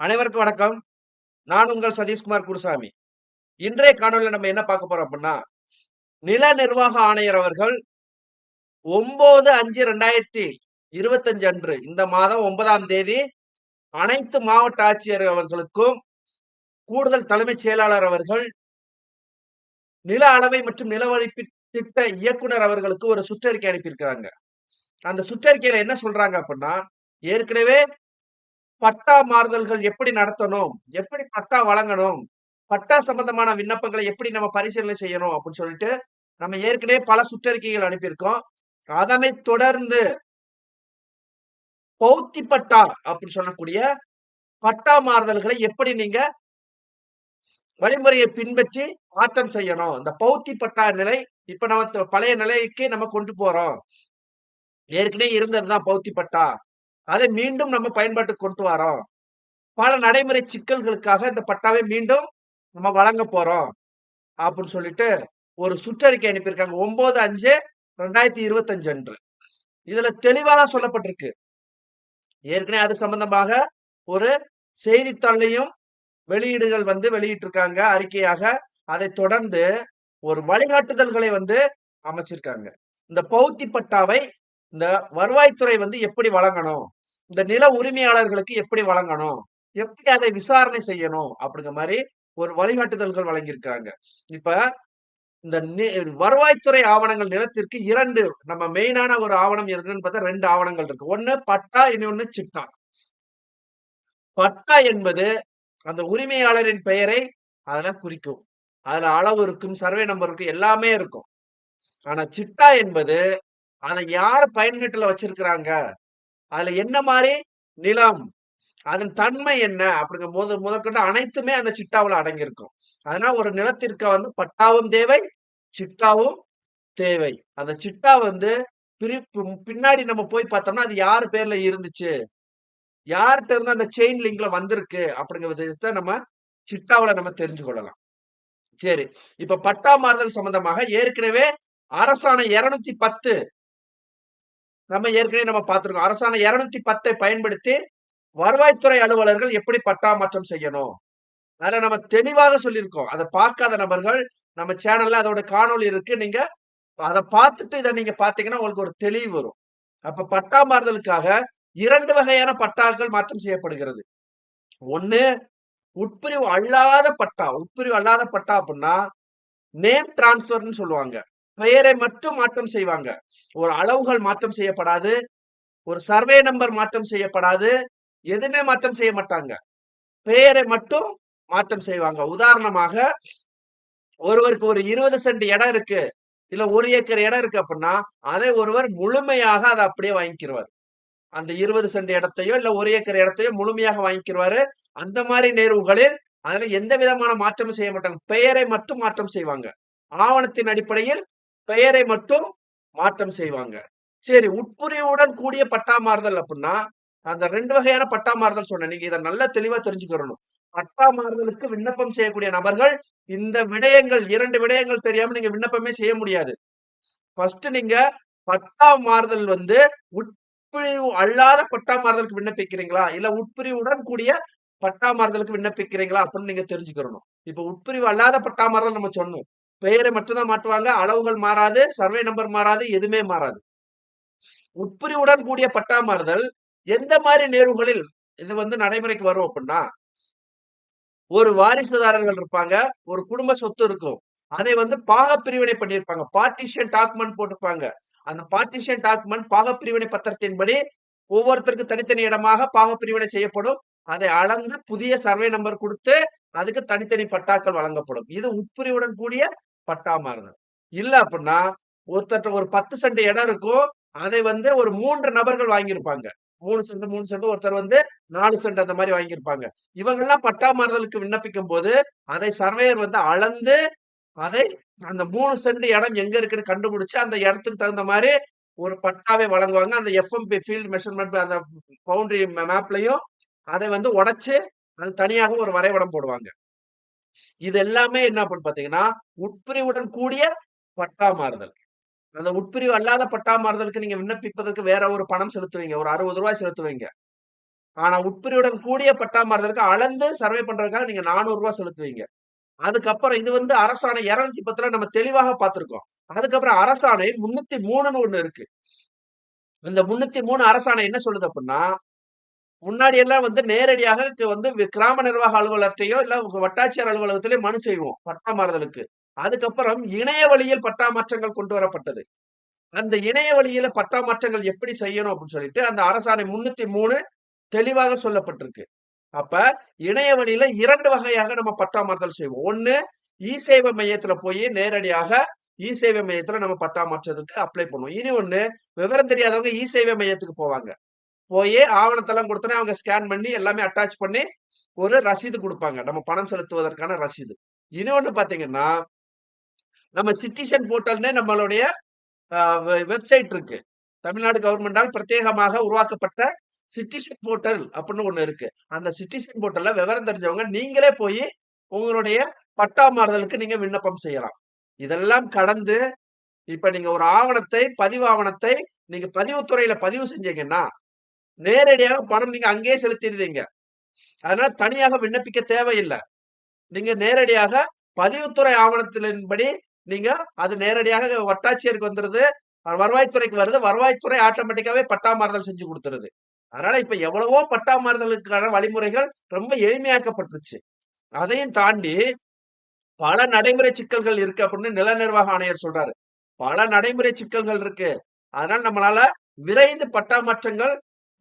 அனைவருக்கும் வணக்கம். நான் உங்கள் சதீஷ்குமார் குருசாமி. இன்றைய காணொலியில் நம்ம என்ன பார்க்க போறோம் அப்படின்னா நில நிர்வாக ஆணையர் அவர்கள் ஒன்பது அஞ்சு ரெண்டாயிரத்தி இருபத்தஞ்சு அன்று இந்த மாதம் ஒன்பதாம் தேதி அனைத்து மாவட்ட ஆட்சியர் அவர்களுக்கும் கூடுதல் தலைமைச் செயலாளர் அவர்கள் நில அளவை மற்றும் நிலவழிப்பு திட்ட இயக்குனர் அவர்களுக்கு ஒரு சுற்றறிக்கை அனுப்பியிருக்கிறாங்க. அந்த சுற்றறிக்கையில என்ன சொல்றாங்க அப்படின்னா ஏற்கனவே பட்டா மாறுதல்கள் எப்படி நடத்தணும்? எப்படி பட்டா வழங்கணும்? பட்டா சம்பந்தமான விண்ணப்பங்களை எப்படி நம்ம பரிசீலனை செய்யணும் அப்படின்னு சொல்லிட்டு நம்ம ஏற்கனவே பல சுற்றறிக்கைகள் அனுப்பியிருக்கோம். அதனை தொடர்ந்து பௌத்தி பட்டா அப்படின்னு சொல்லக்கூடிய பட்டா மாறுதல்களை எப்படி நீங்க வழிமுறையை பின்பற்றி மாற்றம் செய்யணும்? இந்த பௌத்தி பட்டா நிலை இப்ப நம்ம பழைய நிலைக்கு நம்ம கொண்டு போறோம். ஏற்கனவே இருந்ததுதான் பௌத்தி பட்டா. அதை மீண்டும் நம்ம பயன்பாட்டுக்கு கொண்டு வரோம். பல நடைமுறை சிக்கல்களுக்காக இந்த பட்டாவை மீண்டும் நம்ம வழங்க போறோம். அப்படின்னு சொல்லிட்டு ஒரு சுற்றறிக்கை அனுப்பியிருக்காங்க. ஒன்பது அஞ்சு ரெண்டாயிரத்தி இருபத்தஞ்சு அன்று. இதுல தெளிவாக சொல்லப்பட்டிருக்கு. ஏற்கனவே அது சம்பந்தமாக ஒரு செய்தித்தாள்லையும் வெளியீடுகள் வந்து வெளியிட்டிருக்காங்க. அறிக்கையாக அதை தொடர்ந்து ஒரு வழிகாட்டுதல்களை வந்து அமைச்சிருக்காங்க. இந்த பௌத்தி பட்டாவை இந்த வருவாய்த்துறை வந்து எப்படி வழங்கணும்? இந்த நில உரிமையாளர்களுக்கு எப்படி வழங்கணும்? எப்படி அதை விசாரணை செய்யணும்? அப்படிங்கிற மாதிரி ஒரு வழிகாட்டுதல்கள் வழங்கியிருக்காங்க. இப்ப இந்த வருவாய்த்துறை ஆவணங்கள் நிலத்திற்கு இரண்டு நம்ம மெயினான ஒரு ஆவணம் இருக்குன்னு பார்த்தா ரெண்டு ஆவணங்கள் இருக்கு. ஒண்ணு பட்டா இன்னொன்னு சிட்டா. பட்டா என்பது அந்த உரிமையாளரின் பெயரை அதுல குறிக்கும். அதுல அளவு இருக்கும் சர்வே நம்பர் இருக்கும் எல்லாமே இருக்கும். ஆனா சிட்டா என்பது அதை யார் பயன்கட்டுல வச்சிருக்கிறாங்க? அதுல என்ன மாதிரி? நிலம். அதன் தன்மை என்ன? அப்படிங்கிற முத முதற்கொண்டு அனைத்துமே அந்த சிட்டாவுல அடங்கியிருக்கும். அதனால ஒரு நிலத்திற்கு வந்து பட்டாவும் தேவை சிட்டாவும் தேவை. அந்த சிட்டா வந்து பிரி- பி- பின்னாடி நம்ம போய் பார்த்தோம்னா அது யார் பேர்ல இருந்துச்சு? யார்கிட்ட இருந்து அந்த செயின் லிங்க்ல வந்திருக்கு? அப்படிங்கிற விதத்தை நம்ம சிட்டாவுல நம்ம தெரிஞ்சு கொள்ளலாம். சரி. இப்ப பட்டா மாறுதல் சம்பந்தமாக ஏற்கனவே அரசாணை இருநூத்தி பத்து நம்ம ஏற்கனவே நம்ம பார்த்துருக்கோம். அரசாணை இருநூத்தி பத்தை பயன்படுத்தி வருவாய்த்துறை அலுவலர்கள் எப்படி பட்டா மாற்றம் செய்யணும்? அதில் நம்ம தெளிவாக சொல்லியிருக்கோம். அதை பார்க்காத நபர்கள் நம்ம சேனல்ல அதோட காணொளி இருக்கு. நீங்க அதை பார்த்துட்டு இதை நீங்க பாத்தீங்கன்னா உங்களுக்கு ஒரு தெளிவு வரும். அப்ப பட்டா மாறுதலுக்காக இரண்டு வகையான பட்டாக்கள் மாற்றம் செய்யப்படுகிறது. ஒண்ணு உட்பிரிவு அல்லாத பட்டா. உட்பிரிவு அல்லாத பட்டா அப்படின்னா நேம் டிரான்ஸ்ஃபர்னு சொல்லுவாங்க. பெயரை மட்டும் மாற்றம் செய்வாங்க. ஒரு அளவுகள் மாற்றம் செய்யப்படாது. ஒரு சர்வே நம்பர் மாற்றம் செய்யப்படாது. எதுவுமே மாற்றம் செய்ய மாட்டாங்க. பெயரை மட்டும் மாற்றம் செய்வாங்க. உதாரணமாக ஒருவருக்கு ஒரு இருபது சென்ட் இடம் இருக்கு. இல்ல ஒரு ஏக்கர் இடம் இருக்கு அப்படின்னா அதை ஒருவர் முழுமையாக அதை அப்படியே வாங்கிக்கிறவர் அந்த இருபது சென்ட் இடத்தையோ இல்ல ஒரு ஏக்கர் இடத்தையோ முழுமையாக வாங்கிக்கிறவாரு அந்த மாதிரி நேர்வுகளில் அதுல எந்த விதமான மாற்றமும் செய்ய மாட்டாங்க. பெயரை மட்டும் மாற்றம் செய்வாங்க. ஆவணத்தின் அடிப்படையில் பெயரை மட்டும் மாற்றம் செய்வாங்க. சரி உட்புரிவுடன் கூடிய பட்டா மாறுதல் அப்படின்னா அந்த ரெண்டு வகையான பட்டா மாறுதல் சொன்னேன். நீங்க இதை நல்லா தெளிவா தெரிஞ்சுக்கிறணும். பட்டா மாறுதலுக்கு விண்ணப்பம் செய்யக்கூடிய நபர்கள் இந்த விடயங்கள் இரண்டு விடயங்கள் தெரியாம நீங்க விண்ணப்பமே செய்ய முடியாது. ஃபர்ஸ்ட் நீங்க பட்டா மாறுதல் வந்து உட்பிரிவு அல்லாத பட்டா மாறுதலுக்கு விண்ணப்பிக்கிறீங்களா? இல்ல உட்பிரிவுடன் கூடிய பட்டா மாறுதலுக்கு விண்ணப்பிக்கிறீங்களா? அப்படின்னு நீங்க தெரிஞ்சுக்கிறணும். இப்ப உட்பிரிவு அல்லாத பட்டா மாறுதல் நம்ம சொன்னோம். பெயரை மட்டும்தான் மாற்றுவாங்க அளவுகள் மாறாது சர்வே நம்பர் மாறாது எதுவுமே மாறாது. உட்பிரிவுடன் கூடிய பட்டா மாறுதல் எந்த மாதிரி நேர்வுகளில் இது வந்து நடைமுறைக்கு வரும் அப்படின்னா ஒரு வாரிசுதாரர்கள் இருப்பாங்க ஒரு குடும்ப சொத்து இருக்கும் அதை வந்து பாக பிரிவினை பண்ணியிருப்பாங்க பார்ட்டிஷன் டாக்குமெண்ட் போட்டிருப்பாங்க. அந்த பார்ட்டிஷன் டாக்குமெண்ட் பாக பிரிவினை பத்திரத்தின்படி ஒவ்வொருத்தருக்கு தனித்தனி இடமாக பாக பிரிவினை செய்யப்படும். அதை அளந்து புதிய சர்வே நம்பர் கொடுத்து அதுக்கு தனித்தனி பட்டாக்கள் வழங்கப்படும். இது உட்பிரிவுடன் கூடிய பட்டா மாறுதல் இல்ல அப்படின்னா ஒருத்தர் ஒரு பத்து சென்ட் இடம் இருக்கும். அதை வந்து ஒரு மூன்று நபர்கள் வாங்கியிருப்பாங்க. மூணு சென்ட் மூணு சென்ட் ஒருத்தர் வந்து நாலு சென்ட் அந்த மாதிரி வாங்கியிருப்பாங்க. இவங்கெல்லாம் பட்டா மாறுதலுக்கு விண்ணப்பிக்கும் போது அதை சர்வேயர் வந்து அளந்து அதை அந்த மூணு சென்ட் இடம் எங்க இருக்குன்னு கண்டுபிடிச்சு அந்த இடத்துக்கு தகுந்த மாதிரி ஒரு பட்டாவை வழங்குவாங்க. அந்த எஃப்எம்பி ஃபீல்டு மெஷர்மெண்ட் அந்த பவுண்டரி மேப்லையும் அதை வந்து உடைச்சு அது தனியாக ஒரு வரைபடம் போடுவாங்க. இது எல்லாமே என்ன அப்படின்னு பாத்தீங்கன்னா உட்பிரிவுடன் கூடிய பட்டா மாறுதல். அந்த உட்பிரிவு அல்லாத பட்டா மாறுதலுக்கு நீங்க விண்ணப்பிப்பதற்கு வேற ஒரு பணம் செலுத்துவீங்க. ஒரு அறுபது ரூபாய் செலுத்துவீங்க. ஆனா உட்பிரிவுடன் கூடிய பட்டா மாறுதலுக்கு அளந்து சர்வே பண்றதுக்காக நீங்க நானூறு ரூபாய் செலுத்துவீங்க. அதுக்கப்புறம் இது வந்து அரசாணை இருநூத்தி பத்துல நம்ம தெளிவாக பார்த்திருக்கோம். அதுக்கப்புறம் அரசாணை முன்னூத்தி மூணுன்னு ஒண்ணு இருக்கு. இந்த முன்னூத்தி மூணு அரசாணை என்ன சொல்லுது அப்படின்னா முன்னாடி எல்லாம் வந்து நேரடியாக வந்து கிராம நிர்வாக அலுவலகத்தையோ இல்ல வட்டாட்சியர் அலுவலகத்திலேயோ மனு செய்வோம் பட்டா மாறுதலுக்கு. அதுக்கப்புறம் இணைய வழியில் பட்டா மாற்றங்கள் கொண்டு வரப்பட்டது. அந்த இணைய வழியில பட்டா மாற்றங்கள் எப்படி செய்யணும் அப்படின்னு சொல்லிட்டு அந்த அரசாணை முன்னூத்தி மூணு தெளிவாக சொல்லப்பட்டிருக்கு. அப்ப இணைய வழியில இரண்டு வகையாக நம்ம பட்டாமாற்றல் செய்வோம். ஒண்ணு இ சேவை மையத்துல போய் நேரடியாக இ சேவை மையத்துல நம்ம பட்டா மாற்றத்துக்கு அப்ளை பண்ணுவோம். இனி ஒண்ணு விவரம் தெரியாதவங்க இ சேவை மையத்துக்கு போவாங்க. போய் ஆவணத்தெல்லாம் கொடுத்தோன்னே அவங்க ஸ்கேன் பண்ணி எல்லாமே அட்டாச் பண்ணி ஒரு ரசீது கொடுப்பாங்க. நம்ம பணம் செலுத்துவதற்கான ரசீது. இன்னொன்று பார்த்தீங்கன்னா நம்ம சிட்டிசன் போர்ட்டல்னே நம்மளுடைய வெப்சைட் இருக்கு. தமிழ்நாடு கவர்மெண்டால் பிரத்யேகமாக உருவாக்கப்பட்ட சிட்டிசன் போர்ட்டல் அப்படின்னு ஒன்று இருக்கு. அந்த சிட்டிசன் போர்ட்டல்ல விவரம் தெரிஞ்சவங்க நீங்களே போய் உங்களுடைய பட்டா மாறுதலுக்கு நீங்க விண்ணப்பம் செய்யலாம். இதெல்லாம் கடந்து இப்ப நீங்க ஒரு ஆவணத்தை பதிவு ஆவணத்தை நீங்க பதிவுத்துறையில பதிவு செஞ்சீங்கன்னா நேரடியாக பணம் நீங்க அங்கேயே செலுத்திடுவீங்க அதனால தனியாக விண்ணப்பிக்க தேவையில்லை. நீங்க நேரடியாக பதிவுத்துறை ஆவணத்தின்படி நீங்க அது நேரடியாக வட்டாட்சியருக்கு வந்துருது வருவாய்த்துறைக்கு வருது. வருவாய்த்துறை ஆட்டோமேட்டிக்காவே பட்டா மாறுதல் செஞ்சு கொடுத்துருது. அதனால இப்ப எவ்வளவோ பட்டா மாறுதலுக்கான வழிமுறைகள் ரொம்ப எளிமையாக்கப்பட்டுருச்சு. அதையும் தாண்டி பல நடைமுறை சிக்கல்கள் இருக்கு அப்படின்னு நில நிர்வாக ஆணையர் சொல்றாரு. பல நடைமுறை சிக்கல்கள் இருக்கு. அதனால நம்மளால விரைந்து பட்டா மாற்றங்கள்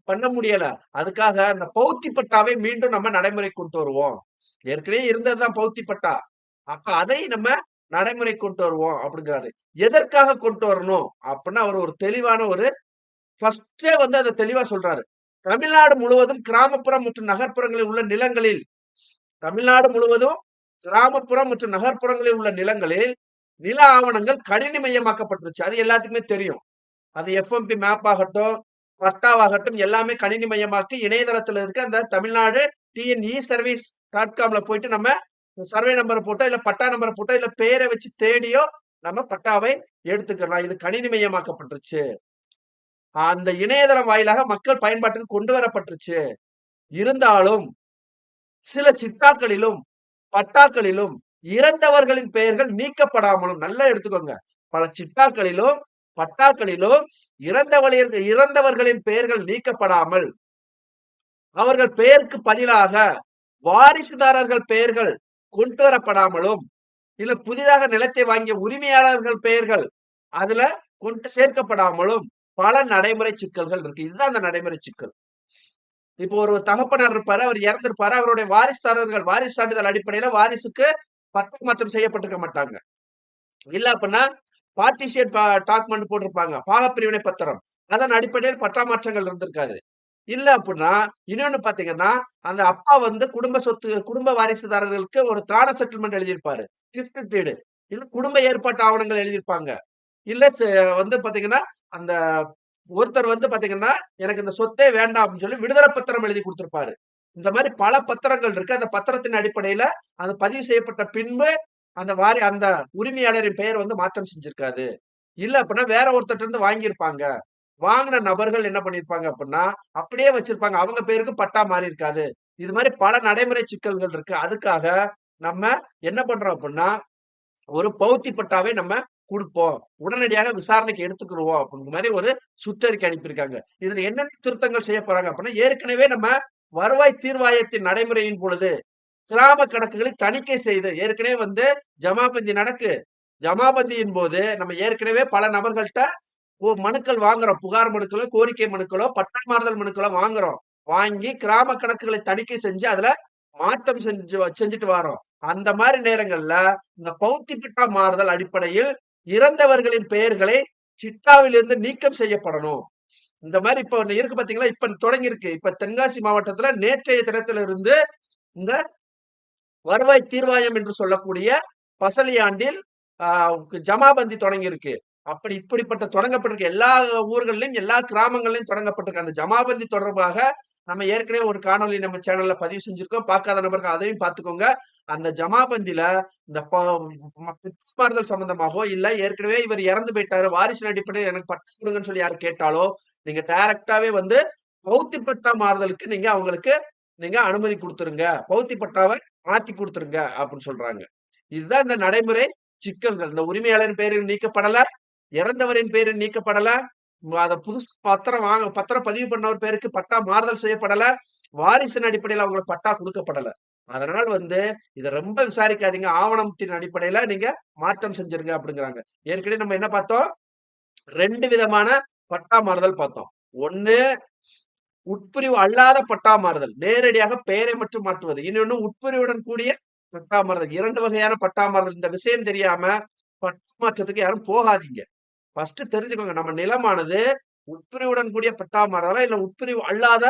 பண்ண முடியல. அதுக்காக அந்த பௌத்தி பட்டாவை மீண்டும் நம்ம நடைமுறை கொண்டு வருவோம். ஏற்கனவே இருந்ததுதான் பௌத்தி பட்டா. அப்ப அதை நம்ம நடைமுறை கொண்டு வருவோம் அப்படிங்கிறாரு. எதற்காக கொண்டு வரணும் அப்படின்னா அவர் ஒரு தெளிவான ஒரு ஃபர்ஸ்டே வந்து அதை தெளிவா சொல்றாரு. தமிழ்நாடு முழுவதும் கிராமப்புறம் மற்றும் நகர்ப்புறங்களில் உள்ள நிலங்களில் தமிழ்நாடு முழுவதும் கிராமப்புறம் மற்றும் நகர்ப்புறங்களில் உள்ள நிலங்களில் நில ஆவணங்கள் கணினி மையமாக்கப்பட்டுருச்சு. அது எல்லாத்துக்குமே தெரியும். அது எஃப்எம்பி மேப் ஆகட்டும் பட்டாவாகட்டும் எல்லாமே கணினி மயமாக்கி இணையதளத்துல இருக்க அந்த Tamil Nadu T N E service dot காம்ல போயிட்டு நம்ம சர்வே நம்பரை போட்டோ இல்ல பட்டா நம்பரை போட்டோ இல்ல பேரை வச்சு தேடியோ நம்ம பட்டாவை எடுத்துக்கலாம் இது கணினி கணினிமயமாக்கப்பட்டுருச்சு அந்த இணையதளம் வாயிலாக மக்கள் பயன்பாட்டுக்கு கொண்டு வரப்பட்டுருச்சு. இருந்தாலும் சில சிட்டாக்களிலும் பட்டாக்களிலும் இறந்தவர்களின் பெயர்கள் நீக்கப்படாமலும் நல்லா எடுத்துக்கோங்க. பல சிட்டாக்களிலும் பட்டாக்களிலும் இறந்தவர்கள் இறந்தவர்களின் பெயர்கள் நீக்கப்படாமல் அவர்கள் பெயருக்கு பதிலாக வாரிசுதாரர்கள் பெயர்கள் கொண்டு வரப்படாமலும் இல்ல புதிதாக நிலத்தை வாங்கிய உரிமையாளர்கள் பெயர்கள் அதுல கொண்டு சேர்க்கப்படாமலும் பல நடைமுறை சிக்கல்கள் இருக்கு. இதுதான் அந்த நடைமுறை சிக்கல். இப்போ ஒரு தகப்பனார் இருப்பாரு அவர் இறந்திருப்பாரு அவருடைய வாரிசுதாரர்கள் வாரிசு சான்றிதழ் அடிப்படையில வாரிசுக்கு பட்ட மாற்றம் செய்யப்பட்டிருக்க மாட்டாங்க. இல்ல அப்படின்னா பார்ட்டிஷியன் டாக்குமெண்ட் போட்டிருப்பாங்க. பாகப்பிரிவினை பத்திரம். அதன் அடிப்படையில் பட்டாமாற்றங்கள் இருந்திருக்காது. இல்ல அப்படின்னா இன்னொன்னு பாத்தீங்கன்னா அந்த அப்பா வந்து குடும்ப சொத்து குடும்ப வாரிசுதாரர்களுக்கு ஒரு தான செட்டில்மெண்ட் எழுதியிருப்பாரு. கிஃப்ட் டீடு இல்ல குடும்ப ஏற்பாட்டு ஆவணங்கள் எழுதியிருப்பாங்க. இல்ல ச- வந்து பாத்தீங்கன்னா அந்த ஒருத்தர் வந்து பாத்தீங்கன்னா எனக்கு இந்த சொத்தே வேண்டாம் அப்படின்னு சொல்லி விடுதலை பத்திரம் எழுதி கொடுத்திருப்பாரு. இந்த மாதிரி பல பத்திரங்கள் இருக்கு. அந்த பத்திரத்தின் அடிப்படையில அது பதிவு செய்யப்பட்ட பின்பு அந்த வாரி அந்த உரிமையாளரின் பெயர் வந்து மாற்றம் செஞ்சிருக்காது. இல்ல அப்படின்னா வேற ஒருத்தர் இருந்து வாங்கியிருப்பாங்க. வாங்கின நபர்கள் என்ன பண்ணிருப்பாங்க அப்படின்னா அப்படியே வச்சிருப்பாங்க. அவங்க பேருக்கு பட்டா மாறி இருக்காது இது மாதிரி பல நடைமுறை சிக்கல்கள் இருக்கு. அதுக்காக நம்ம என்ன பண்றோம் அப்படின்னா ஒரு பௌத்தி பட்டாவை நம்ம கொடுப்போம். உடனடியாக விசாரணைக்கு எடுத்துக்கிடுவோம் அப்படிங்கிற மாதிரி ஒரு சுற்றறிக்கை அனுப்பியிருக்காங்க. இதுல என்னென்ன திருத்தங்கள் செய்ய போறாங்க அப்படின்னா ஏற்கனவே நம்ம வருவாய் தீர்வாயத்தின் நடைமுறையின் பொழுது கிராம கணக்குகளை தணிக்கை செய்து ஏற்கனவே வந்து ஜமாபந்தி நடக்கு. ஜமாபந்தியின் போது நம்ம ஏற்கனவே பல நபர்கள்ட்ட மனுக்கள் வாங்குறோம். புகார் மனுக்களோ கோரிக்கை மனுக்களோ பட்டம் மாறுதல் மனுக்களோ வாங்குறோம். வாங்கி கிராம கணக்குகளை தணிக்கை செஞ்சு அதுல மாற்றம் செஞ்சு செஞ்சுட்டு வரோம். அந்த மாதிரி நேரங்கள்ல இந்த பௌத்தி பட்டா மாறுதல் அடிப்படையில் இறந்தவர்களின் பெயர்களை சிட்டாவிலிருந்து நீக்கம் செய்யப்படணும். இந்த மாதிரி இப்ப இருக்கு பாத்தீங்களா? இப்ப தொடங்கி இருக்கு இப்ப தென்காசி மாவட்டத்துல நேற்றைய தினத்திலிருந்து இந்த வருவாய் தீர்வாயம் என்று சொல்லக்கூடிய பசலியாண்டில் ஜமாபந்தி தொடங்கியிருக்கு. அப்படி இப்படிப்பட்ட தொடங்கப்பட்டிருக்க. எல்லா ஊர்களிலும் எல்லா கிராமங்களிலும் தொடங்கப்பட்டிருக்கு. அந்த ஜமாபந்தி தொடர்பாக நம்ம ஏற்கனவே ஒரு காணொளி நம்ம சேனல்ல பதிவு செஞ்சிருக்கோம். பார்க்காத நபர்கள் அதையும் பார்த்துக்கோங்க. அந்த ஜமாபந்தில இந்த ப- மாறுதல் சம்பந்தமாகவோ இல்ல ஏற்கனவே இவர் இறந்து போயிட்டாரு. வாரிசின் அடிப்படையில் எனக்கு பட்டு கொடுங்கன்னு சொல்லி யாரு கேட்டாலோ நீங்க டைரக்டாவே வந்து பௌத்தி பட்டா மாறுதலுக்கு நீங்க அவங்களுக்கு நீங்க அனுமதி கொடுத்துருங்க. பௌத்தி பட்டாவை மாத்தி கொடுத்துருங்க அப்படின்னு சொல்றாங்க. இதுதான் இந்த நடைமுறை சிக்கல்கள். இந்த உரிமையாளரின் பெயரில் நீக்கப்படல இறந்தவரின் பெயரில் நீக்கப்படல அதை புதுசு பத்திரம் வாங்க பத்திரம் பதிவு பண்ணவர் பேருக்கு பட்டா மாறுதல் செய்யப்படல வாரிசின் அடிப்படையில் அவங்களுக்கு பட்டா கொடுக்கப்படல. அதனால வந்து இதை ரொம்ப விசாரிக்காதீங்க. ஆவணத்தின் அடிப்படையில நீங்க மாற்றம் செஞ்சிருங்க அப்படிங்கிறாங்க ஏற்கனவே நம்ம என்ன பார்த்தோம்? ரெண்டு விதமான பட்டா மாறுதல் பார்த்தோம். ஒண்ணு உட்பிரிவு அல்லாத பட்டா மாறுதல் நேரடியாக பெயரை மட்டும் மாற்றுவது. இன்னொன்னு உட்பிரிவுடன் கூடிய பட்டா மாறுதல் இரண்டு வகையான பட்டா மாறுதல் இந்த விஷயம் தெரியாம பட்டா மாற்றத்துக்கு யாரும் போகாதீங்க. ஃபர்ஸ்ட் தெரிஞ்சுக்கோங்க நம்ம நிலமானது உட்பிரிவுடன் கூடிய பட்டா மாறுதலா இல்ல உட்பிரிவு அல்லாத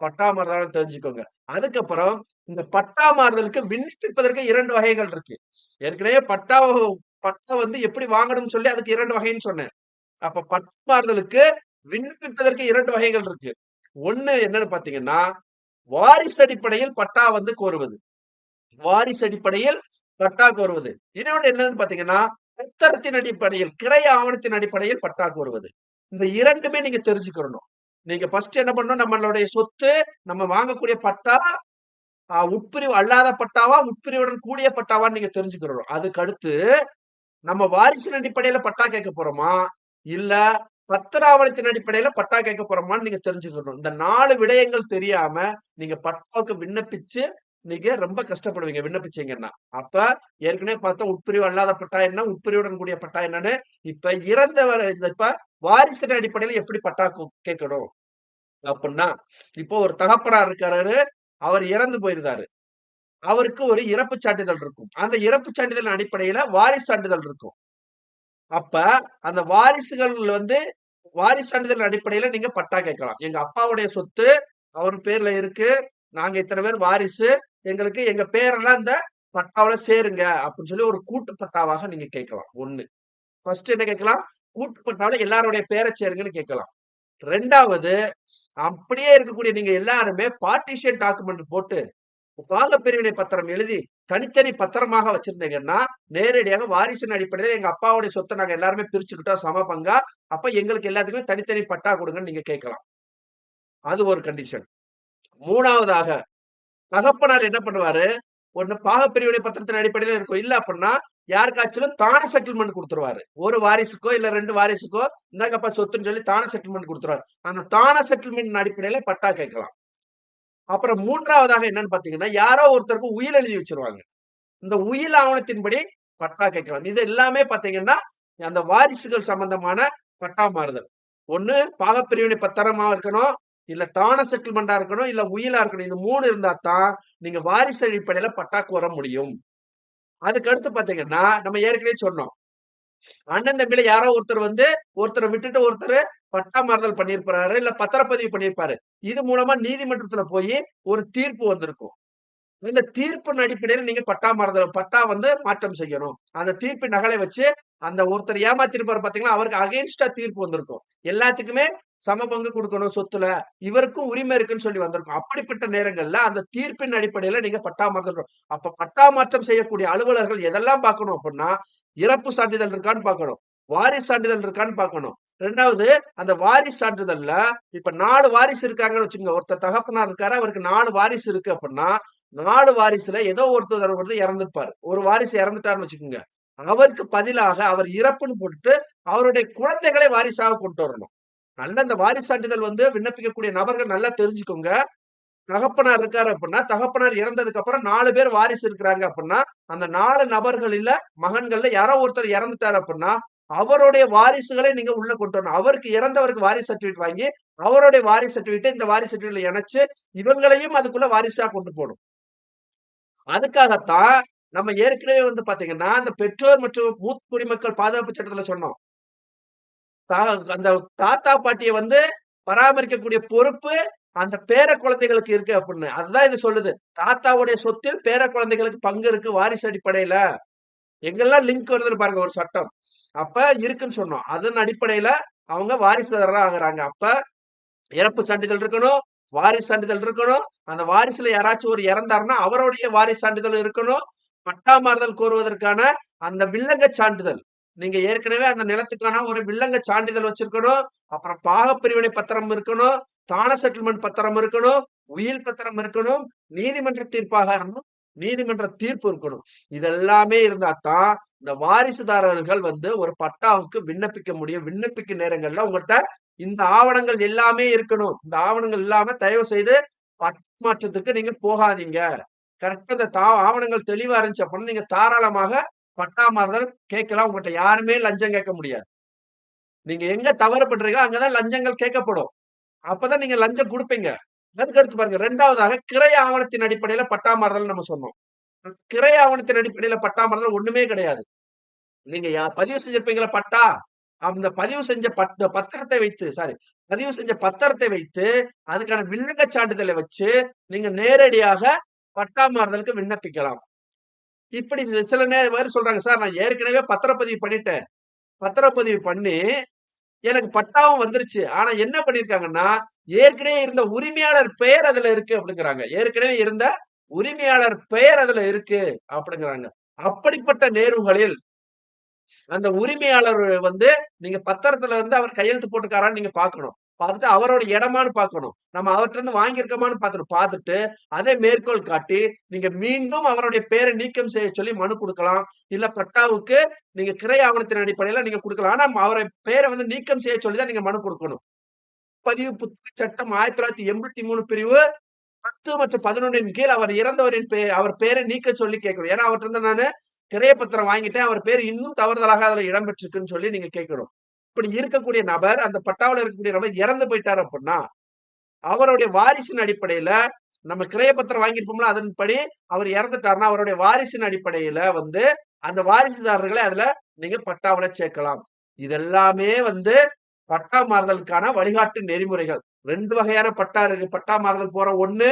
பட்டா மாறுதலான்னு தெரிஞ்சுக்கோங்க. அதுக்கப்புறம் இந்த பட்டா மாறுதலுக்கு விண்ணப்பிப்பதற்கு இரண்டு வகைகள் இருக்கு. ஏற்கனவே பட்டா பட்டா வந்து எப்படி வாங்கணும்னு சொல்லி அதுக்கு இரண்டு வகைன்னு சொன்னேன். அப்ப பட்டா மாறுதலுக்கு விண்ணப்பிப்பதற்கு இரண்டு வகைகள் இருக்கு. ஒண்ணு என்னன்னு பாத்தீங்கன்னா வாரிசு அடிப்படையில் பட்டா வந்து கோருவது. வாரிசு அடிப்படையில் பட்டா கோருவது. இன்னொன்று என்னன்னு பாத்தீங்கன்னா புத்தகத்தின் அடிப்படையில் கிரை ஆவணத்தின் அடிப்படையில் பட்டா கோருவது. இந்த இரண்டுமே நீங்க தெரிஞ்சுக்கணும். நீங்க ஃபர்ஸ்ட் என்ன பண்ணணும்? நம்மளுடைய சொத்து நம்ம வாங்கக்கூடிய பட்டா ஆஹ், உட்பிரிவு அல்லாத பட்டாவா உட்பிரிவுடன் கூடிய பட்டாவான்னு நீங்க தெரிஞ்சுக்கிறோம் அதுக்கு அடுத்து நம்ம வாரிசின் அடிப்படையில பட்டா கேட்க போறோமா? இல்ல பத்திராவளத்தின் அடிப்படையில பட்டா கேட்க போறோமான்னு நீங்க தெரிஞ்சுக்கணும். இந்த நாலு விடயங்கள் தெரியாம நீங்க பட்டாவுக்கு விண்ணப்பிச்சு நீங்க ரொம்ப கஷ்டப்படுவீங்க. விண்ணப்பிச்சீங்கன்னா அப்ப ஏற்கனவே பார்த்தா உட்பிரிவு அல்லாத பட்டா என்ன? உட்பிரிவுடன் கூடிய பட்டா என்னன்னு இப்ப இறந்தவர் இந்த இப்ப வாரிசின் அடிப்படையில எப்படி பட்டா கேட்கணும்? அப்படின்னா இப்போ ஒரு தகப்பனார் இருக்காரு. அவர் இறந்து போயிருந்தாரு அவருக்கு ஒரு இறப்பு சான்றிதழ் இருக்கும். அந்த இறப்பு சான்றிதழின் அடிப்படையில வாரிசு சான்றிதழ் இருக்கும். அப்ப அந்த வாரிசுகள் வந்து வாரிசு சான்றிதழ் அடிப்படையில நீங்க பட்டா கேட்கலாம். எங்க அப்பாவுடைய சொத்து அவர் பேர்ல இருக்கு. நாங்க இத்தனை பேர் வாரிசு. எங்களுக்கு எங்க பேரெல்லாம் இந்த பட்டாவில சேருங்க அப்படின்னு சொல்லி ஒரு கூட்டு பட்டாவாக நீங்க கேட்கலாம். ஒண்ணு. ஃபர்ஸ்ட் என்ன கேட்கலாம்? கூட்டு பட்டாவில எல்லாருடைய பேரை சேருங்கன்னு கேட்கலாம். ரெண்டாவது அப்படியே இருக்கக்கூடிய நீங்க எல்லாருமே பார்ட்டிஷன் டாக்குமெண்ட் போட்டு பாக பிரிவினை பத்திரம் எழுதி தனித்தனி பத்திரமாக வச்சிருந்தீங்கன்னா நேரடியாக வாரிசின் அடிப்படையில் எங்க அப்பாவுடைய சொத்தை நாங்க எல்லாருமே பிரிச்சுக்கிட்டோம் சம பங்கா. அப்ப எங்களுக்கு எல்லாத்துக்குமே தனித்தனி பட்டா கொடுங்கன்னு நீங்க கேட்கலாம். அது ஒரு கண்டிஷன் மூணாவதாக தகப்பனார் என்ன பண்ணுவாரு? ஒண்ணு பாக பத்திரத்தின் அடிப்படையில இருக்கும். இல்ல அப்படின்னா யாருக்காச்சும் தான செட்டில்மெண்ட் கொடுத்துருவாரு. ஒரு வாரிசுக்கோ இல்ல ரெண்டு வாரிசுக்கோ இந்தாங்கப்பா சொத்துன்னு சொல்லி தான செட்டில்மெண்ட் கொடுத்துருவாரு. அந்த தான செட்டில்மெண்ட் அடிப்படையில பட்டா கேட்கலாம். அப்புறம் மூன்றாவதாக என்னன்னு பாத்தீங்கன்னா யாரோ ஒருத்தருக்கு உயில் எழுதி வச்சிருவாங்க. இந்த உயில் ஆவணத்தின்படி பட்டா கேட்கலாம் இது எல்லாமே பாத்தீங்கன்னா அந்த வாரிசுகள் சம்பந்தமான பட்டா மாறுதல். ஒண்ணு பாகப்பிரிவினை பத்திரமா இருக்கணும் இல்ல தான செட்டில்மெண்டா இருக்கணும் இல்ல உயிலா இருக்கணும். இது மூணு இருந்தா தான் நீங்க வாரிசு அடிப்படையில பட்டா கோர முடியும். அதுக்கு அடுத்து பாத்தீங்கன்னா நம்ம ஏற்கனவே சொன்னோம். அண்ணன் தம்பியில யாரோ ஒருத்தர் வந்து ஒருத்தரை விட்டுட்டு ஒருத்தர் பட்டா மாறுதல் பண்ணியிருப்பாரு இல்ல பத்திரப்பதிவு பண்ணியிருப்பாரு. இது மூலமா நீதிமன்றத்துல போய் ஒரு தீர்ப்பு வந்திருக்கும். இந்த தீர்ப்பின் அடிப்படையில் நீங்க பட்டா மாறுதல் பட்டா வந்து மாற்றம் செய்யணும். அந்த தீர்ப்பின் நகலை வச்சு அந்த ஒருத்தர் ஏமாத்திருப்பாரு பாத்தீங்கன்னா அவருக்கு அகைன்ஸ்டா தீர்ப்பு வந்திருக்கும். எல்லாத்துக்குமே சம பங்கு கொடுக்கணும் சொத்துல. இவருக்கும் உரிமை இருக்குன்னு சொல்லி வந்திருக்கும். அப்படிப்பட்ட நேரங்கள்ல அந்த தீர்ப்பின் அடிப்படையில நீங்க பட்டா மாறுதல் அப்ப பட்டா மாற்றம் செய்யக்கூடிய அலுவலர்கள் எதெல்லாம் பார்க்கணும் அப்படின்னா இறப்பு சான்றிதழ் இருக்கான்னு பார்க்கணும். வாரிசு சான்றிதழ் இருக்கான்னு பார்க்கணும். ரெண்டாவது அந்த வாரிசு சான்றிதழ்ல இப்ப நாலு வாரிசு இருக்காங்கன்னு வச்சுக்கோங்க. ஒருத்தர் தகப்பனார் இருக்காரு அவருக்கு நாலு வாரிசு இருக்கு அப்படின்னா நாலு வாரிசுல ஏதோ ஒருத்தர் வந்து இறந்துருப்பாரு. ஒரு வாரிசு இறந்துட்டாருன்னு வச்சுக்கோங்க. அவருக்கு பதிலாக அவர் இறப்புன்னு போட்டுட்டு அவருடைய குழந்தைகளை வாரிசாக கொண்டு வரணும். நல்ல அந்த வாரிசு சான்றிதழ் வந்து விண்ணப்பிக்கக்கூடிய நபர்கள் நல்லா தெரிஞ்சுக்கோங்க. தகப்பனார் இருக்காரு அப்படின்னா தகப்பனார் இறந்ததுக்கு அப்புறம் நாலு பேர் வாரிசு இருக்கிறாங்க அப்படின்னா அந்த நாலு நபர்களில மகன்கள்ல யாரோ ஒருத்தர் இறந்துட்டாரு அப்படின்னா அவருடைய வாரிசுகளை நீங்க உள்ள கொண்டு வரணும். அவருக்கு இறந்தவருக்கு வாரிசு சர்டிபிகேட் வாங்கி அவருடைய வாரிசு சர்டிபிகேட் இந்த வாரிசு சர்டிபிகேட்ல இணைச்சு இவங்களையும் அதுக்குள்ள வாரிசா கொண்டு போகணும். அதுக்காகத்தான் நம்ம ஏற்கனவே வந்து பாத்தீங்கன்னா அந்த பெற்றோர் மற்றும் மூத்த குடிமக்கள் பாதுகாப்பு சட்டத்துல சொன்னோம். தா- அந்த தாத்தா பாட்டியை வந்து பராமரிக்கக்கூடிய பொறுப்பு அந்த பேர குழந்தைகளுக்கு இருக்கு அப்படின்னு. அதுதான் இது சொல்லுது. தாத்தாவுடைய சொத்தில் பேர குழந்தைகளுக்கு பங்கு இருக்கு வாரிசு அடிப்படையில. எங்கெல்லாம் லிங்க் வருதுன்னு பாருங்க ஒரு சட்டம். அப்ப இருக்குன்னு சொன்னோம். அதன் அடிப்படையில அவங்க வாரிசுதாரா ஆகுறாங்க. அப்ப இறப்பு சான்றிதழ் இருக்கணும் வாரிசு சான்றிதழ் இருக்கணும். அந்த வாரிசுல யாராச்சும் ஒரு இறந்தாருன்னா அவருடைய வாரிசு சான்றிதழ் இருக்கணும். பட்டா மாறுதல் கோருவதற்கான அந்த வில்லங்க சான்றிதழ். நீங்க ஏற்கனவே அந்த நிலத்துக்கான ஒரு வில்லங்க சான்றிதழ் வச்சிருக்கணும். அப்புறம் பாகப்பிரிவினை பத்திரம் இருக்கணும். தான செட்டில்மெண்ட் பத்திரம் இருக்கணும். உயில் பத்திரம் இருக்கணும். நீதிமன்ற தீர்ப்பாக இருந்தும் நீதிமன்ற தீர்ப்பு இருக்கணும். இதெல்லாமே இருந்தா தான் இந்த வாரிசுதாரர்கள் வந்து ஒரு பட்டாவுக்கு விண்ணப்பிக்க முடியும். விண்ணப்பிக்க நேரங்கள்ல உங்கள்கிட்ட இந்த ஆவணங்கள் எல்லாமே இருக்கணும். இந்த ஆவணங்கள் இல்லாம தயவு செய்து பட்டமாற்றத்துக்கு நீங்க போகாதீங்க. கரெக்டா இந்த தா ஆவணங்கள் தெளிவா இருந்துச்சு அப்படின்னு நீங்க தாராளமாக பட்டா மாறுதல் கேட்கலாம். உங்கள்கிட்ட யாருமே லஞ்சம் கேட்க முடியாது. நீங்க எங்க தவறு பண்றீங்களோ அங்கதான் லஞ்சங்கள் கேட்கப்படும். அப்பதான் நீங்க லஞ்சம் கொடுப்பீங்க. அதுக்கு அடுத்து பாருங்க ரெண்டாவதாக கிரை ஆவணத்தின் அடிப்படையில பட்டா மாறுதல் நம்ம சொன்னோம். கிரை ஆவணத்தின் அடிப்படையில பட்டா மாறுதல் ஒண்ணுமே கிடையாது. நீங்க யா- பதிவு செஞ்சிருப்பீங்களா பட்டா? அந்த பதிவு செஞ்ச பட்ட பத்திரத்தை வைத்து சாரி பதிவு செஞ்ச பத்திரத்தை வைத்து அதுக்கான விண்ணக சான்றிதழை வச்சு நீங்க நேரடியாக பட்டா மாறுதலுக்கு விண்ணப்பிக்கலாம். இப்படி சில நேரம் பேர் சொல்றாங்க சார் நான் ஏற்கனவே பத்திரப்பதிவு பண்ணிட்டேன். பத்திரப்பதிவு பண்ணி எனக்கு பட்டாவும் வந்துருச்சு. ஆனா என்ன பண்ணிருக்காங்கன்னா ஏற்கனவே இருந்த உரிமையாளர் பெயர் அதுல இருக்கு அப்படிங்கிறாங்க. ஏற்கனவே இருந்த உரிமையாளர் பெயர் அதுல இருக்கு அப்படிங்கிறாங்க. அப்படிப்பட்ட நேர்வுகளில் அந்த உரிமையாளர் வந்து நீங்க பத்திரத்துல இருந்து அவர் கையெழுத்து போட்டுக்காரான்னு நீங்க பாக்கணும் பார்த்துட்டு அவரோட இடமான்னு பார்க்கணும். நம்ம அவர்கிட்ட இருந்து வாங்கியிருக்கோமான்னு பார்த்துட்டு பார்த்துட்டு அதை மேற்கோள் காட்டி நீங்க மீண்டும் அவருடைய பேரை நீக்கம் செய்ய சொல்லி மனு கொடுக்கலாம். இல்ல பட்டாவுக்கு நீங்க கிரை ஆவணத்தின் அடிப்படையில நீங்க கொடுக்கலாம். ஆனா அவரை பேரை வந்து நீக்கம் செய்ய சொல்லி தான் நீங்க மனு கொடுக்கணும். பதிவு புத்தக சட்டம் ஆயிரத்தி தொள்ளாயிரத்தி எண்பத்தி மூணு பிரிவு பத்து மற்றும் பதினொன்றின் கீழ் அவர் இறந்தவரின் பேர் அவர் பேரை நீக்க சொல்லி கேட்கணும். ஏன்னா அவர்கிட்ட இருந்து நானு திரையப்பத்திரம் வாங்கிட்டேன். அவர் பேர் இன்னும் தவறுதலாக அதுல இடம்பெற்றிருக்குன்னு சொல்லி நீங்க கேட்கணும். இப்படி இருக்கக்கூடிய நபர் அந்த பட்டாவில் இருக்கக்கூடிய நபர் இறந்து போயிட்டார் அப்படின்னா அவருடைய வாரிசின் அடிப்படையில நம்ம கிரைய வாங்கியிருப்போம்ல அதன்படி அவர் இறந்துட்டாருன்னா அவருடைய வாரிசின் அடிப்படையில வந்து அந்த வாரிசுதாரர்களை அதுல நீங்க பட்டாவில சேர்க்கலாம். இதெல்லாமே வந்து பட்டா மாறுதலுக்கான வழிகாட்டு நெறிமுறைகள். ரெண்டு வகையான பட்டா இருக்கு. பட்டா மாறுதல் போற ஒண்ணு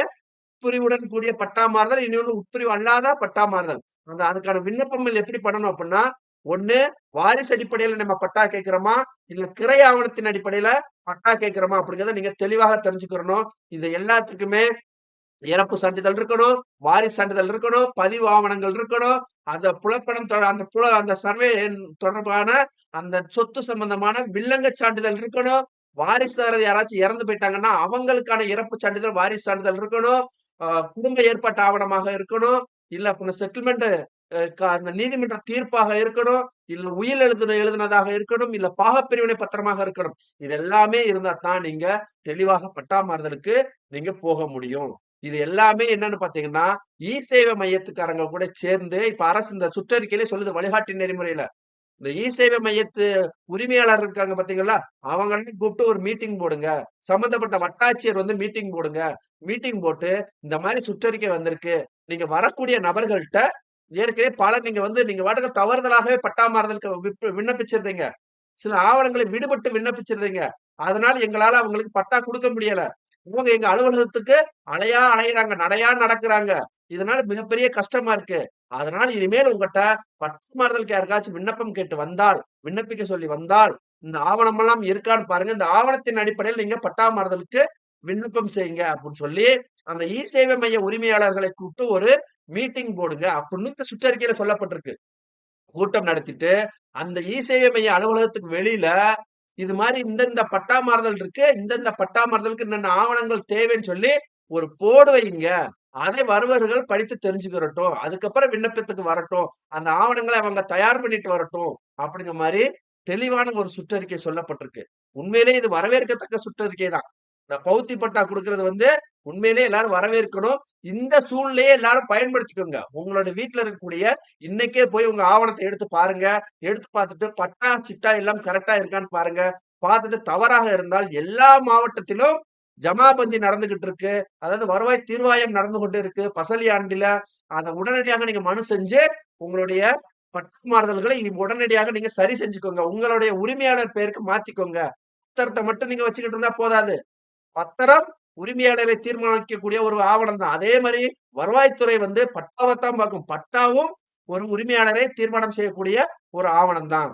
உட்பிரிவுடன் கூடிய பட்டா மாறுதல் இன்னொன்று உட்பிரிவு அல்லாத பட்டா மாறுதல். அந்த அதுக்கான விண்ணப்பங்கள் எப்படி பண்ணணும் அப்படின்னா ஒண்ணு வாரிசு அடிப்படையில நம்ம பட்டா கேட்கிறோமா? இல்ல கிரை ஆவணத்தின் அடிப்படையில பட்டா கேட்கிறோமா? அப்படிங்கறத நீங்க தெளிவாக தெரிஞ்சுக்கிறணும். இது எல்லாத்துக்குமே இறப்பு சான்றிதழ் இருக்கணும் வாரிசு சான்றிதழ் இருக்கணும் பதிவு ஆவணங்கள் இருக்கணும். அந்த புலப்படம் அந்த புல அந்த சர்வே தொடர்பான அந்த சொத்து சம்பந்தமான வில்லங்க சான்றிதழ் இருக்கணும். வாரிசுதாரர் யாராச்சும் இறந்து போயிட்டாங்கன்னா அவங்களுக்கான இறப்பு சான்றிதழ் வாரிசு சான்றிதழ் இருக்கணும். குடும்ப ஏற்பாட்டு ஆவணமாக இருக்கணும். இல்ல செட்டில்மெண்ட் அந்த நீதிமன்ற தீர்ப்பாக இருக்கணும் இல்ல உயில் எழுதுன எழுதுனதாக இருக்கணும் இல்ல பாகப்பிரிவினை பத்திரமாக இருக்கணும். இது எல்லாமே இருந்தா தான் நீங்க தெளிவாக பட்டாமாறுதலுக்கு நீங்க போக முடியும். இது எல்லாமே என்னன்னு பாத்தீங்கன்னா இ சேவை மையத்துக்காரங்க கூட சேர்ந்து இப்ப அரசு இந்த சுற்றறிக்கையிலே சொல்லுது வழிகாட்டு நெறிமுறையில. இந்த இ சேவை மையத்து உரிமையாளர் இருக்காங்க பாத்தீங்களா அவங்களையும் கூப்பிட்டு ஒரு மீட்டிங் போடுங்க. சம்பந்தப்பட்ட வட்டாட்சியர் வந்து மீட்டிங் போடுங்க. மீட்டிங் போட்டு இந்த மாதிரி சுற்றறிக்கை வந்திருக்கு. நீங்க வரக்கூடிய நபர்கள்ட்ட ஏற்கனவே பல நீங்க வந்து நீங்க வாட்டுக்கு தவறுதலாகவே பட்டா மாறுதலுக்கு விண்ணப்பிச்சிருந்தீங்க. சில ஆவணங்களை விடுபட்டு விண்ணப்பிச்சிருந்தீங்க. அதனால எங்களால அவங்களுக்கு பட்டா கொடுக்க முடியல. இவங்க எங்க அலுவலகத்துக்கு அலையா அலையிறாங்க நடையா நடக்கிறாங்க. இதனால மிகப்பெரிய கஷ்டமா இருக்கு. அதனால இனிமேல் உங்ககிட்ட பட்டா மாறுதலுக்கு யாருக்காச்சும் விண்ணப்பம் கேட்டு வந்தால் விண்ணப்பிக்க சொல்லி வந்தால் இந்த ஆவணம் எல்லாம் இருக்கான்னு பாருங்க. இந்த ஆவணத்தின் அடிப்படையில் நீங்க பட்டா மாறுதலுக்கு விண்ணப்பம் செய்யுங்க அப்படின்னு சொல்லி அந்த இ சேவை மைய உரிமையாளர்களை கூப்பிட்டு ஒரு மீட்டிங் போடுங்க. அப்படின்னு இந்த சுற்றறிக்கையில சொல்லப்பட்டிருக்கு. கூட்டம் நடத்திட்டு அந்த இ சேவை மைய அலுவலகத்துக்கு வெளியில இது மாதிரி இந்தந்த பட்டாமாறுதல் இருக்கு இந்தந்த பட்டாமாறுதலுக்கு என்னென்ன ஆவணங்கள் தேவைன்னு சொல்லி ஒரு போடு வைங்க. அதை வருவர்கள் படித்து தெரிஞ்சுக்கிறட்டும். அதுக்கப்புறம் விண்ணப்பத்துக்கு வரட்டும். அந்த ஆவணங்களை அவங்க தயார் பண்ணிட்டு வரட்டும். அப்படிங்கிற மாதிரி தெளிவான ஒரு சுற்றறிக்கை சொல்லப்பட்டிருக்கு. உண்மையிலே இது வரவேற்கத்தக்க சுற்றறிக்கை தான் இந்த பௌத்தி பட்டா கொடுக்கறது வந்து உண்மையிலே எல்லாரும் வரவேற்கணும். இந்த சூழ்நிலையை எல்லாரும் பயன்படுத்திக்கோங்க. உங்களோட வீட்டுல இருக்கக்கூடிய இன்னைக்கே போய் உங்க ஆவணத்தை எடுத்து பாருங்க. எடுத்து பார்த்துட்டு பட்டா சிட்டா எல்லாம் கரெக்டா இருக்கான்னு பாருங்க. பார்த்துட்டு தவறாக இருந்தால் எல்லா மாவட்டத்திலும் ஜமாபந்தி நடந்துகிட்டு இருக்கு. அதாவது வருவாய் தீர்வாயம் நடந்து கொண்டு இருக்கு. பசலி ஆண்டில அதை உடனடியாக நீங்க மனு செஞ்சு உங்களுடைய பட்டுமாறுதல்களை உடனடியாக நீங்க சரி செஞ்சுக்கோங்க. உங்களுடைய உரிமையாளர் பெயருக்கு மாத்திக்கோங்க. பத்திரத்தை மட்டும் நீங்க வச்சுக்கிட்டு இருந்தா போதாது. பத்திரம் உரிமையாளரை தீர்மானிக்கக்கூடிய ஒரு ஆவணம் தான். அதே மாதிரி வருவாய்த்துறை வந்து பட்டாவைத்தான் பார்க்கும். பட்டாவும் ஒரு உரிமையாளரை தீர்மானம் செய்யக்கூடிய ஒரு ஆவணம் தான்.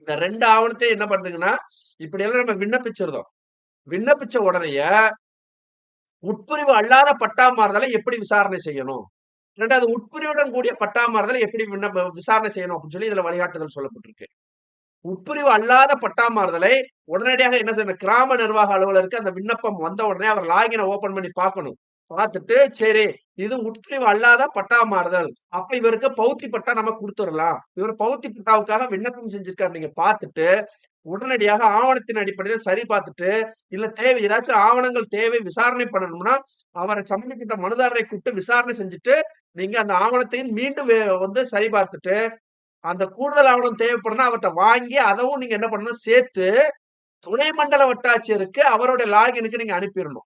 இந்த ரெண்டு ஆவணத்தையும் என்ன பண்றீங்கன்னா இப்படி எல்லாம் நம்ம விண்ணப்பிச்சிருந்தோம். விண்ணப்பிச்ச உடனேய உட்பிரிவு அல்லாத பட்டா மாறுதலை எப்படி விசாரணை செய்யணும்? ரெண்டாவது உட்பிரிவுடன் கூடிய பட்டா மாறுதலை எப்படி விண்ணப்ப விசாரணை செய்யணும் அப்படின்னு சொல்லி இதுல வழிகாட்டுதல் சொல்லப்பட்டிருக்கு. உட்பிரிவு அல்லாத பட்டா மாறுதலை உடனடியாக என்ன செய்யணும்? கிராம நிர்வாக அலுவலருக்கு அந்த விண்ணப்பம் வந்த உடனே அவர் லாகினை ஓபன் பண்ணி பார்க்கணும். பார்த்துட்டு சரி இது உட்பிரிவு அல்லாத பட்டா மாறுதல். அப்ப இவருக்கு பௌத்தி பட்டா நம்ம கொடுத்துடலாம். இவர் பௌத்தி பட்டாவுக்காக விண்ணப்பம் செஞ்சிருக்காரு. நீங்க பார்த்துட்டு உடனடியாக ஆவணத்தின் அடிப்படையில் சரி பார்த்துட்டு இல்ல தேவை ஏதாச்சும் ஆவணங்கள் தேவை விசாரணை பண்ணணும்னா அவரை சம்பந்தப்பட்ட மனுதாரரை கூப்பிட்டு விசாரணை செஞ்சுட்டு நீங்க அந்த ஆவணத்தையும் மீண்டும் வந்து சரி பார்த்துட்டு அந்த கூடுதல் ஆவணம் தேவைப்படுனா அவர்கிட்ட வாங்கி அதவும் நீங்க என்ன பண்ணணும் சேர்த்து துணை மண்டல வட்டாட்சியருக்கு அவரோட லாகினுக்கு நீங்க அனுப்பிடணும்.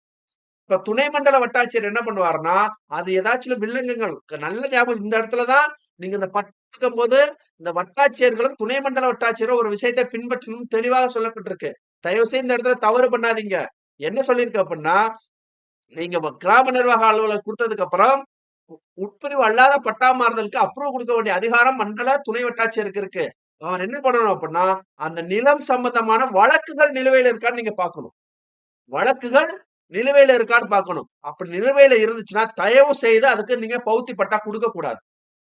இப்ப துணை மண்டல வட்டாட்சியர் என்ன பண்ணுவாருன்னா அது ஏதாச்சும் வில்லங்கங்கள் நல்ல ஞாபகம் இந்த இடத்துலதான் நீங்க இந்த பட்டம் போது இந்த வட்டாட்சியர்களும் துணை மண்டல வட்டாட்சியரும் ஒரு விஷயத்தை பின்பற்றணும் தெளிவாக சொல்லப்பட்டிருக்கு. தயவு செய்து இந்த இடத்துல தவறு பண்ணாதீங்க. என்ன சொல்லியிருக்கு அப்படின்னா நீங்க கிராம நிர்வாக அலுவலர் கொடுத்ததுக்கு அப்புறம் உட்பிரிவு அல்லாத பட்டா மாறுதலுக்கு அப்ரூவ் கொடுக்க வேண்டிய அதிகாரம் மண்டல துணை வட்டாட்சியருக்கு இருக்கு? அவர் என்ன பண்ணணும் அப்படின்னா அந்த நிலம் சம்பந்தமான வழக்குகள் நிலுவையில இருக்கான்னு நீங்க பாக்கணும் வழக்குகள் நிலுவையில இருக்கான்னு பாக்கணும் அப்படி நிலுவையில இருந்துச்சுன்னா தயவு செய்து அதுக்கு நீங்க பௌத்தி பட்டா கொடுக்க கூடாது.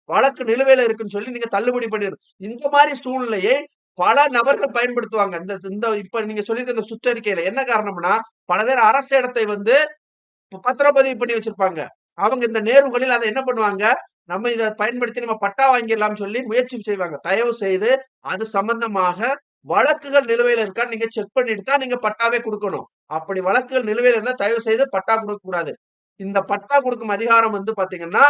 வழக்கு நிலுவையில இருக்குன்னு சொல்லி நீங்க தள்ளுபடி பண்ணிடு. இந்த மாதிரி சூழ்நிலையை பல நபர்கள் பயன்படுத்துவாங்க. இந்த இந்த இப்ப நீங்க சொல்லியிருக்க இந்த சுற்றறிக்கையில. என்ன காரணம்னா பல பேர் அரசு இடத்தை வந்து பத்திரப்பதிவு பண்ணி வச்சிருப்பாங்க. அவங்க இந்த நேர்வுகளில் அதை என்ன பண்ணுவாங்க? நம்ம இதை பயன்படுத்தி நம்ம பட்டா வாங்கிடலாம் சொல்லி முயற்சி செய்வாங்க. தயவு செய்து அது சம்பந்தமாக வழக்குகள் நிலுவையில இருக்கா நீங்க செக் பண்ணிட்டு தான் நீங்க பட்டாவே கொடுக்கணும். அப்படி வழக்குகள் நிலுவையில இருந்தா தயவு செய்து பட்டா கொடுக்க கூடாது. இந்த பட்டா கொடுக்கும் அதிகாரம் வந்து பாத்தீங்கன்னா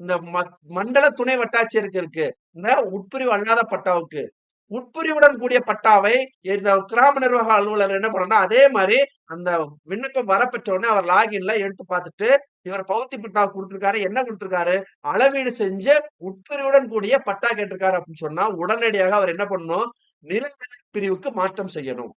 இந்த ம- மண்டல துணை வட்டாட்சியருக்கு இருக்கு. இந்த உட்பிரிவு அல்லாத பட்டாவுக்கு. உட்பிரிவுடன் கூடிய பட்டாவை இந்த கிராம நிர்வாக அலுவலர் என்ன பண்ணணும்னா அதே மாதிரி அந்த விண்ணப்பம் வரப்பெற்றோடனே அவர் லாகின்ல எடுத்து பார்த்துட்டு இவர் பௌத்தி பட்டா கொடுத்துருக்காரு. என்ன கொடுத்துருக்காரு? அளவீடு செஞ்சு உட்பிரிவுடன் கூடிய பட்டா கேட்டிருக்காரு அப்படின்னு சொன்னா உடனடியாக அவர் என்ன பண்ணணும்? நில பிரிவுக்கு மாற்றம் செய்யணும்.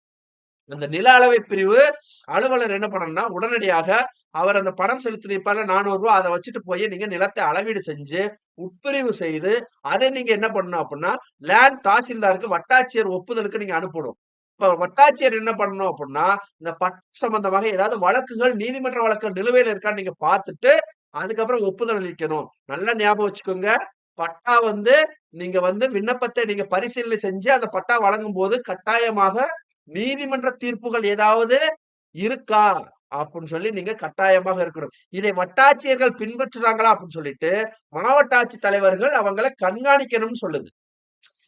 அந்த நில அளவை பிரிவு அலுவலர் என்ன பண்ணணும்னா உடனடியாக அவர் அந்த பணம் செலுத்திருப்பாரு நானூறு ரூபா அதை வச்சுட்டு போய் நீங்க நிலத்தை அளவீடு செஞ்சு உட்பிரிவு செய்து அதை நீங்க என்ன பண்ணணும் அப்படின்னா லேண்ட் தாசில்தாருக்கு வட்டாட்சியர் ஒப்புதலுக்கு நீங்க அனுப்பணும். இப்ப வட்டாட்சியர் என்ன பண்ணணும் அப்படின்னா இந்த பட்ட சம்பந்தமாக ஏதாவது வழக்குகள் நீதிமன்ற வழக்குகள் நிலுவையில இருக்கான்னு நீங்க பார்த்துட்டு அதுக்கப்புறம் ஒப்புதல் அளிக்கணும். நல்லா ஞாபகம் வச்சுக்கோங்க பட்டா வந்து நீங்க வந்து விண்ணப்பத்தை நீங்க பரிசீலனை செஞ்சு அந்த பட்டா வழங்கும் போது கட்டாயமாக நீதிமன்ற தீர்ப்புகள் ஏதாவது இருக்கா? அப்படின்னு சொல்லி நீங்க கட்டாயமாக இருக்கணும். இதை வட்டாட்சியர்கள் பின்பற்றுறாங்களா? அப்படின்னு சொல்லிட்டு மாவட்டாட்சி தலைவர்கள் அவங்களை கண்காணிக்கணும்னு சொல்லுது.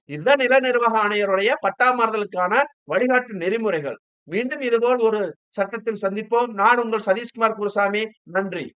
இதுதான் நில நிர்வாக ஆணையருடைய பட்டா மாறுதலுக்கான வழிகாட்டு நெறிமுறைகள். மீண்டும் இதுபோல் ஒரு சட்டத்தில் சந்திப்போம். நான் உங்கள் சதீஷ்குமார் குருசாமி. நன்றி.